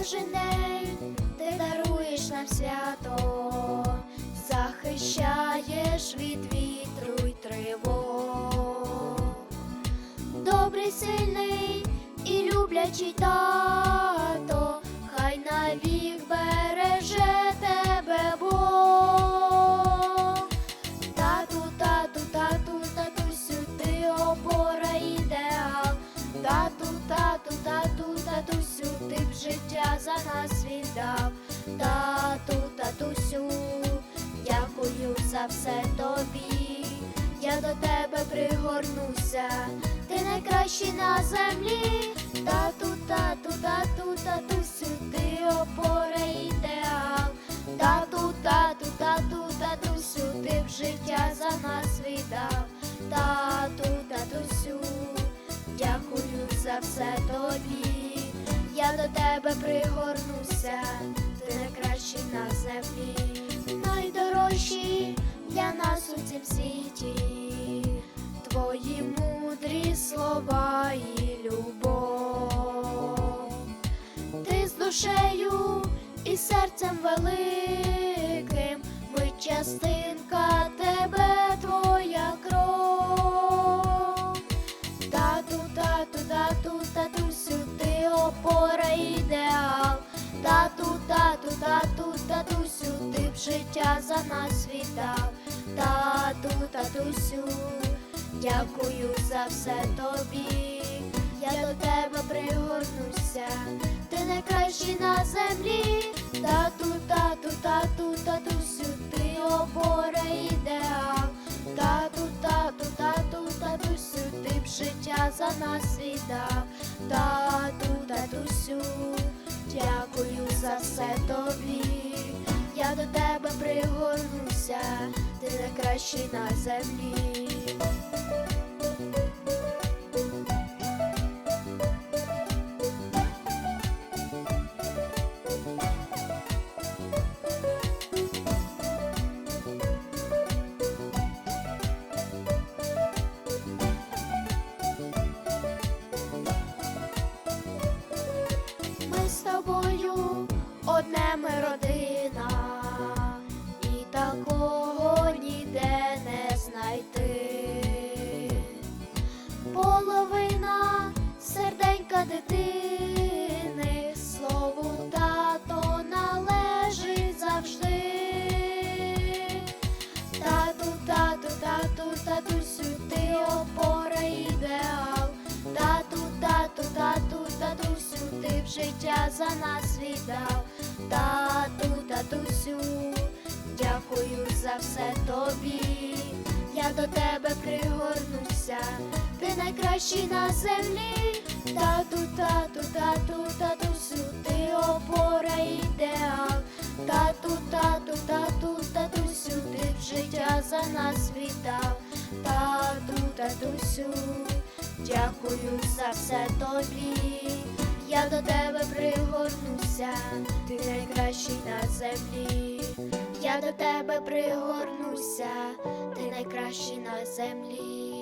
кожен день ти даруєш нам свято, захищаєш від вітру й тривог. Добрий, сильний і люблячий так. Татусю, ти б життя за нас віддав. Тату, татусю, дякую за все тобі. Я до тебе пригорнуся, ти найкращий на землі. Тату, тату, тату, татусю, ти опора ідеал. Тату, тату, тату, татусю, ти б життя за нас віддав. Тату, татусю, дякую за все тобі. До тебе пригорнуся, ти найкращий на землі, найдорожчі для нас у цім світі, твої мудрі слова і любов. Ти з душею і серцем великим, тату, тату, татусю, ти б життя за нас віддав. Тату, татусю, дякую за все тобі. Я до тебе пригорнуся, ти найкращий на землі. Тату, тату, тату, татусю, ти опора ідеал. Тату, тату, тату, татусю, ти б життя за нас віддав. Тату, татусю, дякую за все тобі. Я до тебе пригорнуся, ти найкращий на землі. Одне ми родина, і такого ніде не знайти. Половина серденька дитини, слову тато належить завжди. Тату, тату, тату, татусю, ти опора ідеал. Тату, тату, тату, татусю, ти в життя за нас віддав. Тату, татусю, дякую за все тобі. Я до тебе пригорнуся, ти найкращий на землі. Тату, тату, тату, татусю, ти опора ідеал. Тату, тату, тату, татусю, ти в життя за нас віддав. Тату, татусю, дякую за все тобі. Я до тебе пригорнуся, найкращий на землі. Я до тебе пригорнуся, ти найкращий на землі.